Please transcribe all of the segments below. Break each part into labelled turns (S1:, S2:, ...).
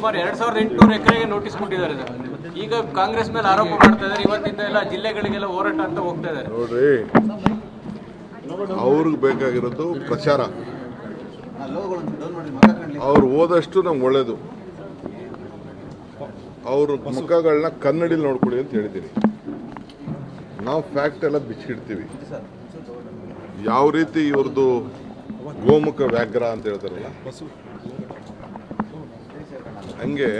S1: ಸುಮಾರು ಎರಡ್ ಸಾವಿರದ ಎಂಟುನೂರು ಎಕರೆಗೆ ನೋಟಿಸ್ ಕೊಟ್ಟಿದ್ದಾರೆ ಈಗ ಕಾಂಗ್ರೆಸ್ ಮೇಲೆ ಆರೋಪ ಮಾಡ್ತಾ ಇದ್ದಾರೆ. ಇವತ್ತಿಂದ ಎಲ್ಲ ಜಿಲ್ಲೆಗಳಿಗೆಲ್ಲ ಹೋರಾಟ ಅಂತ ಹೋಗ್ತಾ ಇದ್ದಾರೆ.
S2: ನೋಡ್ರಿ. ಅವ್ರಿಗೆ ಬೇಕಾಗಿರೋದು ಪ್ರಚಾರ. ಅವ್ರು ಓದಷ್ಟು ನಮ್ಗೆ ಒಳ್ಳೇದು. ಅವ್ರ ಮುಖಗಳನ್ನ ಕನ್ನಡಿಲಿ ನೋಡ್ಕೊಳ್ಳಿ ಅಂತ ಹೇಳಿದ್ದೀನಿ. ನಾವು ಫ್ಯಾಕ್ಟ್ ಎಲ್ಲ ಬಿಚ್ಚಿಡ್ತೀವಿ. ಯಾವ ರೀತಿ ಇವ್ರದ್ದು ಗೋಮುಖ ವ್ಯಾಘ್ರ ಅಂತ ಹೇಳ್ತಾರಲ್ಲ? ಹಂಗೆ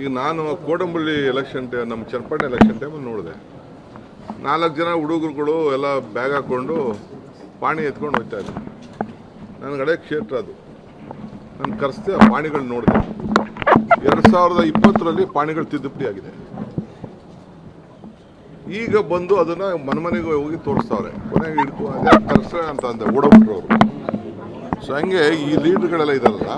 S2: ಈಗ ನಾನು ಕೋಡಂಬಳ್ಳಿ ಎಲೆಕ್ಷನ್ ಟೈಮ್ ನಮ್ಮ ಚನ್ನಪಟ್ಟಣ ಎಲೆಕ್ಷನ್ ಟೈಮಲ್ಲಿ ನೋಡಿದೆ. ನಾಲ್ಕು ಜನ ಹುಡುಗರುಗಳು ಎಲ್ಲ ಬ್ಯಾಗ್ ಹಾಕ್ಕೊಂಡು ಪಾಣಿ ಎತ್ಕೊಂಡು ಹೋಗ್ತಾ ಇದ್ದೆ ನನ್ನ ಕಡೆ ಕ್ಷೇತ್ರ ಅದು. ನಾನು ಕರೆಸ್ತೇ ಆ ಪಾಣಿಗಳು ನೋಡಿದೆ. ಎರಡು ಸಾವಿರದ ಇಪ್ಪತ್ತರಲ್ಲಿ ಪಾಣಿಗಳು ತಿದ್ದುಪಡಿ ಆಗಿದೆ. ಈಗ ಬಂದು ಅದನ್ನು ಮನೆಮನೆಗೆ ಹೋಗಿ ತೋರಿಸ್ತಾವ್ರೆ. ಕೊನೆಗೆ ಹಿಡ್ಕೊ, ಅದೇ ಕರೆಸ್ರೆ ಅಂತ ಅಂದೆ, ಓಡೋಗ್ಬಿಟ್ರು ಅವರು. ಸೊ ಹಂಗೆ ಈ ಲೀಡರ್ಗಳೆಲ್ಲ ಇದಾರಲ್ಲ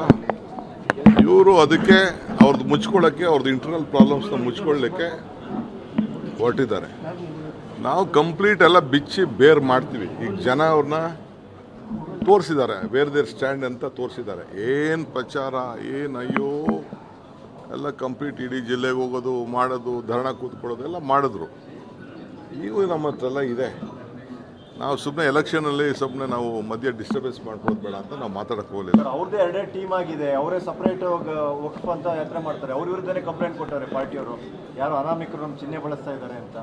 S2: ಇವರು ಅದಕ್ಕೆ ಅವ್ರದ್ದು ಮುಚ್ಕೊಳ್ಳೋಕ್ಕೆ ಅವ್ರದ್ದು ಇಂಟರ್ನಲ್ ಪ್ರಾಬ್ಲಮ್ಸ್ನ ಮುಚ್ಕೊಳ್ಳಿಕ್ಕೆ ಹೊರಟಿದ್ದಾರೆ. ನಾವು ಕಂಪ್ಲೀಟ್ ಎಲ್ಲ ಬಿಚ್ಚಿ ಬೇರ್ ಮಾಡ್ತೀವಿ. ಈಗ ಜನ ಅವ್ರನ್ನ ತೋರಿಸಿದ್ದಾರೆ. ಬೇರೆ ದೇರ್ ಸ್ಟ್ಯಾಂಡ್ ಅಂತ ತೋರಿಸಿದ್ದಾರೆ. ಏನು ಪ್ರಚಾರ, ಏನು ಅಯ್ಯೋ, ಎಲ್ಲ ಕಂಪ್ಲೀಟ್ ಇಡೀ ಜಿಲ್ಲೆಗೆ ಹೋಗೋದು, ಮಾಡೋದು, ಧರಣ ಕೂತ್ಕೊಳ್ಳೋದು ಎಲ್ಲ ಮಾಡಿದ್ರು. ಈಗ ನಮ್ಮ ಹತ್ರ ಎಲ್ಲ ಇದೆ. ನಾವು ಸುಮ್ಮನೆ ಎಲೆಕ್ಷನಲ್ಲಿ ಸುಮ್ಮನೆ ನಾವು ಮಧ್ಯ ಡಿಸ್ಟರ್ಬೆನ್ಸ್ ಮಾಡ್ಕೊಳ್ಳೋದು ಬೇಡ ಅಂತ ನಾವು ಮಾತಾಡಕ್ಕೆ ಹೋಗಲಿಲ್ಲ.
S3: ಅವ್ರದ್ದೇ ಎರಡೇ ಟೀಮ್ ಆಗಿದೆ. ಅವರೇ ಸಪ್ರೇಟ್ ವಕ್ಫ್ ಅಂತ ಯಾತ್ರೆ ಮಾಡ್ತಾರೆ. ಅವ್ರ ವಿರುದ್ಧನೇ ಕಂಪ್ಲೇಂಟ್ ಕೊಟ್ಟವ್ರೆ ಪಾರ್ಟಿಯವರು. ಯಾರು ಅನಾಮಿಕರು ನಮ್ಮ ಚಿಹ್ನೆ ಬಳಸ್ತಾ ಇದ್ದಾರೆ ಅಂತ.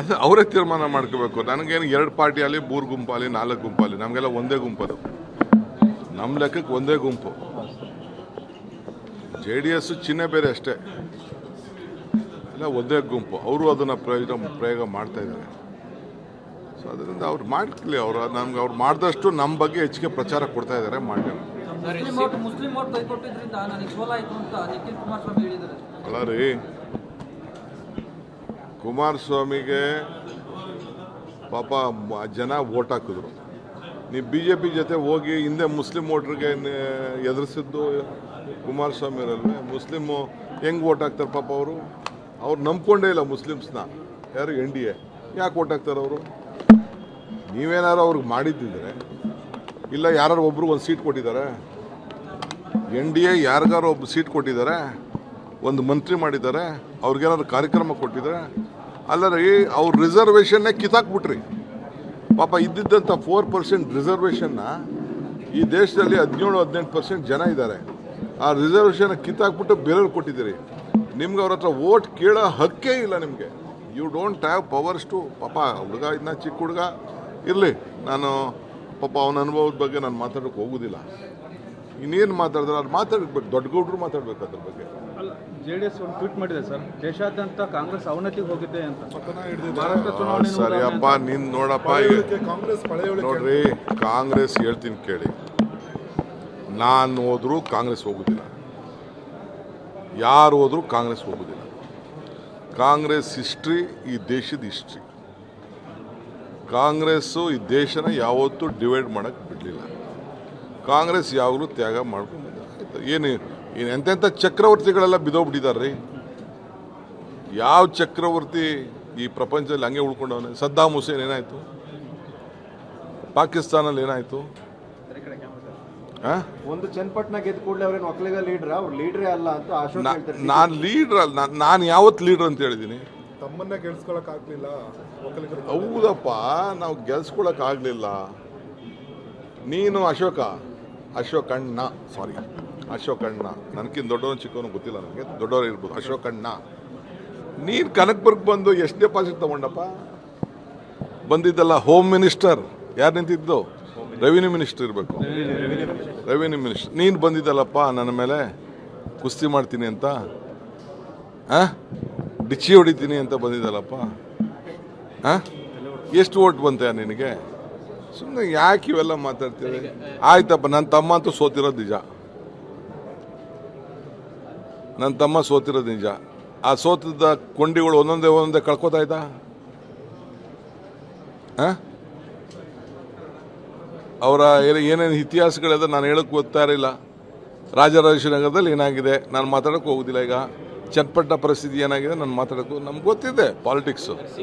S2: ಅದು ಅವರೇ ತೀರ್ಮಾನ ಮಾಡ್ಕೋಬೇಕು. ನನಗೇನು ಎರಡು ಪಾರ್ಟಿ ಅಲ್ಲಿ ಮೂರು ಗುಂಪಾಲಿ ನಾಲ್ಕು ಗುಂಪಾಲಿ ನಮಗೆಲ್ಲ ಒಂದೇ ಗುಂಪದು ನಮ್ಮ ಲೆಕ್ಕಕ್ಕೆ ಒಂದೇ ಗುಂಪು. ಜೆ ಡಿ ಎಸ್ ಚಿಹ್ನೆ ಬೇರೆ ಅಷ್ಟೇ. ಇಲ್ಲ ಒಂದೇ ಗುಂಪು. ಅವರು ಅದನ್ನು ಪ್ರಯೋಗ ಪ್ರಯೋಗ ಮಾಡ್ತಾ ಇದ್ದಾರೆ. ಸೊ ಅದರಿಂದ ಅವ್ರು ಮಾಡ್ಲಿ ಅವರು ನಮ್ಗೆ ಅವ್ರು ಮಾಡಿದಷ್ಟು ನಮ್ಮ ಬಗ್ಗೆ ಹೆಚ್ಚಿಗೆ ಪ್ರಚಾರ ಕೊಡ್ತಾ ಇದ್ದಾರೆ ಮಾಡಲಿ. ಅಲ್ಲ ರೀ ಕುಮಾರಸ್ವಾಮಿಗೆ ಪಾಪ ಜನ ವೋಟ್ ಹಾಕಿದ್ರು. ನೀವು ಬಿ ಜೆ ಪಿ ಜೊತೆ ಹೋಗಿ ಹಿಂದೆ ಮುಸ್ಲಿಂ ವೋಟ್ರಿಗೆ ಎದುರಿಸಿದ್ದು ಕುಮಾರಸ್ವಾಮಿ ಅವರಲ್ವೇ ಮುಸ್ಲಿಮು ಹೆಂಗೆ ವೋಟ್ ಹಾಕ್ತಾರೆ ಪಾಪ ಅವರು? ಅವ್ರು ನಂಬ್ಕೊಂಡೇ ಇಲ್ಲ ಮುಸ್ಲಿಮ್ಸ್ನ. ಯಾರು ಎನ್ ಡಿ ಎ? ಯಾಕೆ ವೋಟ್ ಹಾಕ್ತಾರೆ ಅವರು? ನೀವೇನಾರು ಅವ್ರಿಗೆ ಮಾಡಿದ್ದಿದ್ರೆ, ಇಲ್ಲ ಯಾರು ಒಬ್ರು ಒಂದು ಸೀಟ್ ಕೊಟ್ಟಿದ್ದಾರೆ, ಎನ್ ಡಿ ಎ ಯಾರಿಗಾರು ಒಬ್ಬ ಸೀಟ್ ಕೊಟ್ಟಿದ್ದಾರೆ, ಒಂದು ಮಂತ್ರಿ ಮಾಡಿದ್ದಾರೆ, ಅವ್ರಿಗೇನಾದ್ರು ಕಾರ್ಯಕ್ರಮ ಕೊಟ್ಟಿದ್ದಾರೆ ಅಲ್ಲ ರೀ ಅವ್ರ ರಿಸರ್ವೇಷನ್ನೇ ಕಿತ್ತಾಕ್ಬಿಟ್ರಿ. ಪಾಪ ಇದ್ದಿದ್ದಂಥ ಫೋರ್ ಪರ್ಸೆಂಟ್ ರಿಸರ್ವೇಷನ್ನ ಈ ದೇಶದಲ್ಲಿ ಹದಿನೇಳು, ಹದಿನೆಂಟು ಪರ್ಸೆಂಟ್ ಜನ ಇದ್ದಾರೆ. ಆ ರಿಸರ್ವೇಷನ್ ಕಿತ್ತಾಕ್ಬಿಟ್ಟು ಬೇರೆಯವ್ರು ಕೊಟ್ಟಿದ್ದೀರಿ. ನಿಮ್ಗೆ ಅವ್ರ ಹತ್ರ ಓಟ್ ಕೇಳೋ ಹಕ್ಕೇ ಇಲ್ಲ ನಿಮಗೆ. You don't have powers to ಪಾಪ ಹುಡುಗ ಇದನ್ನ ಚಿಕ್ಕ ಹುಡುಗ ಇರಲಿ ನಾನು ಪಾಪ ಅವನ ಅನುಭವದ ಬಗ್ಗೆ ನಾನು ಮಾತಾಡೋಕೆ ಹೋಗೋದಿಲ್ಲ. ಇನ್ನೇನು ಮಾತಾಡಿದ್ರೆ ಅದು ಮಾತಾಡ್ಬೇಕು ದೊಡ್ಡ ಗೌಡ್ರು ಮಾತಾಡ್ಬೇಕು ಅದ್ರ ಬಗ್ಗೆ.
S4: ಅಲ್ಲ ಜೆ ಡಿ ಎಸ್ ಒಂದು ಟ್ವೀಟ್ ಮಾಡಿದೆ ಸರ್ ದೇಶಾದ್ಯಂತ ಕಾಂಗ್ರೆಸ್ ಅವನತಿಗೆ ಹೋಗಿದೆ ಅಂತ.
S2: ಸರಿಯಪ್ಪ ನಿನ್ನ ನೋಡಪ್ಪ ಕಾಂಗ್ರೆಸ್ ನೋಡ್ರಿ ಕಾಂಗ್ರೆಸ್ ಹೇಳ್ತೀನಿ ಕೇಳಿ. ನಾನು ಹೋದರೂ ಕಾಂಗ್ರೆಸ್ ಹೋಗೋದಿಲ್ಲ. ಯಾರು ಹೋದರೂ ಕಾಂಗ್ರೆಸ್ ಹೋಗೋದಿಲ್ಲ. ಕಾಂಗ್ರೆಸ್ ಹಿಸ್ಟ್ರಿ ಈ ದೇಶದ ಹಿಸ್ಟ್ರಿ. ಕಾಂಗ್ರೆಸ್ಸು ಈ ದೇಶನ ಯಾವತ್ತೂ ಡಿವೈಡ್ ಮಾಡೋಕ್ಕೆ ಬಿಡಲಿಲ್ಲ. ಕಾಂಗ್ರೆಸ್ ಯಾವಾಗಲೂ ತ್ಯಾಗ ಮಾಡ್ಕೊಂಡು. ಏನು ಏನು ಎಂತೆಂಥ ಚಕ್ರವರ್ತಿಗಳೆಲ್ಲ ಬಿದ್ದೋಗ್ಬಿಟ್ಟಿದ್ದಾರೆ ರೀ ಯಾವ ಚಕ್ರವರ್ತಿ ಈ ಪ್ರಪಂಚದಲ್ಲಿ ಹಂಗೆ ಉಳ್ಕೊಂಡವನೆ? ಸದ್ದಾಮ್ ಹುಸೇನ್ ಏನಾಯ್ತು? ಪಾಕಿಸ್ತಾನಲ್ಲಿ ಏನಾಯಿತು?
S3: ಒಂದು ಚನ್ನಪಟ್ಟಣ ಗೆದ್ದ ಕೂಡಲೇ ಅವ್ರೇನು ಒಕ್ಕಲಿಗ ಲೀಡ್ರ? ಅವ್ರು ಲೀಡ್ರೇ ಅಲ್ಲ ಅಂತ
S2: ನಾನ್ ಲೀಡ್ರ್ ಅಲ್ಲ ನಾನು ಯಾವತ್ತು ಲೀಡ್ರ್ ಅಂತ ಹೇಳಿದ್ದೀನಿ
S5: ತಮ್ಮನ್ನ ಗೆಲ್ಸ್ಕೊಳಕ್ ಆಗ್ಲಿಲ್ಲ, ಒಕ್ಕಲಿಗರು
S2: ಹೌದಪ್ಪ, ನಾವು ಗೆಲ್ಸ್ಕೊಳಕ್ ಆಗ್ಲಿಲ್ಲ. ನೀನು ಅಶೋಕ, ಅಶೋಕಣ್ಣ ಸಾರಿ ಅಶೋಕಣ್ಣ. ನನಗಿಂತ ದೊಡ್ಡವನು ಚಿಕ್ಕವನು ಗೊತ್ತಿಲ್ಲ ನನಗೆ, ದೊಡ್ಡವರು ಇರ್ಬೋದು, ಅಶೋಕಣ್ಣ. ನೀನು ಕನಕ್ಪುರ್ಗೆ ಬಂದು ಎಷ್ಟು ಡೆಪಾಸಿಟ್ ತಗೊಂಡಪ್ಪ? ಬಂದಿದ್ದಲ್ಲ ಹೋಮ್ ಮಿನಿಸ್ಟರ್ ಯಾರು ನಿಂತಿದ್ದು? ರೆವಿನ್ಯೂ ಮಿನಿಸ್ಟರ್ ಇರಬೇಕು. ರೆವಿನ್ಯೂ ಮಿನಿಸ್ಟರ್ ನೀನು ಬಂದಿದ್ದಲ್ಲಪ್ಪ, ನನ್ನ ಮೇಲೆ ಕುಸ್ತಿ ಮಾಡ್ತೀನಿ ಅಂತ? ಆ? ಡಿಚ್ಚಿ ಹೊಡಿತೀನಿ ಅಂತ ಬಂದಿದ್ದಲ್ಲಪ್ಪ? ಹಾಂ? ಎಷ್ಟು ಓಟ್ ಬಂತೆ ನಿನಗೆ? ಸುಮ್ಮನೆ ಯಾಕೆ ಇವೆಲ್ಲ ಮಾತಾಡ್ತೀವಿ ಆಯ್ತಪ್ಪ ನನ್ನ ತಮ್ಮ ಅಂತೂ ಸೋತಿರೋದು ನಿಜ. ನನ್ನ ತಮ್ಮ ಸೋತಿರೋದು ನಿಜ. ಆ ಸೋತದ ಕೊಂಡಿಗಳು ಒಂದೊಂದೇ ಒಂದೊಂದೇ ಕಳ್ಕೊತಾ ಇದ್ದ? ಅವರ ಏನೇನು ಇತಿಹಾಸಗಳಿದೆ ನಾನು ಹೇಳಕ್ ಗೊತ್ತಾ ಇರಲಿಲ್ಲ ರಾಜರಾಜೇಶ್ವರಿ ನಗರದಲ್ಲಿ ಏನಾಗಿದೆ? ನಾನು ಮಾತಾಡೋಕೆ ಹೋಗೋದಿಲ್ಲ ಈಗ. ಚನ್ನಪಟ್ಟಣ ಪರಿಸ್ಥಿತಿ ಏನಾಗಿದೆ? ನಾನು ಮಾತಾಡೋಕ್ಕೂ ನಮ್ಗೆ ಗೊತ್ತಿದೆ ಪಾಲಿಟಿಕ್ಸು